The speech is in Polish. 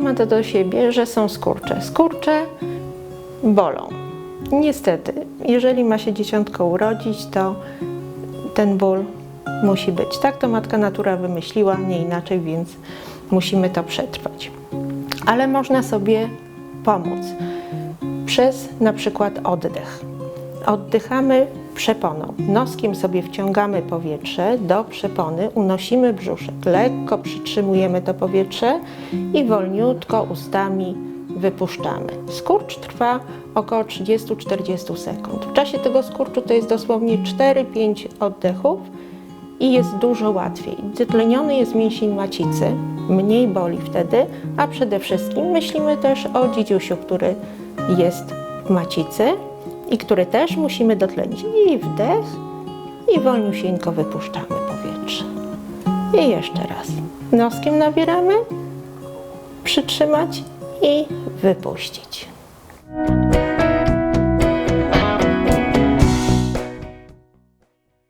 ma to do siebie, że są skurcze. Skurcze bolą. Niestety, jeżeli ma się dzieciątko urodzić, to ten ból musi być. Tak to matka natura wymyśliła, nie inaczej, więc musimy to przetrwać. Ale można sobie pomóc przez na przykład oddech. Oddychamy przeponą. Noskiem sobie wciągamy powietrze do przepony, unosimy brzuszek, lekko przytrzymujemy to powietrze i wolniutko ustami wypuszczamy. Skurcz trwa około 30-40 sekund. W czasie tego skurczu to jest dosłownie 4-5 oddechów i jest dużo łatwiej. Dotleniony jest mięsień macicy, mniej boli wtedy, a przede wszystkim myślimy też o dzidziusiu, który jest w macicy i który też musimy dotlenić. I wdech i wolniusieńko wypuszczamy powietrze. I jeszcze raz. Noskiem nabieramy, przytrzymać i wypuścić.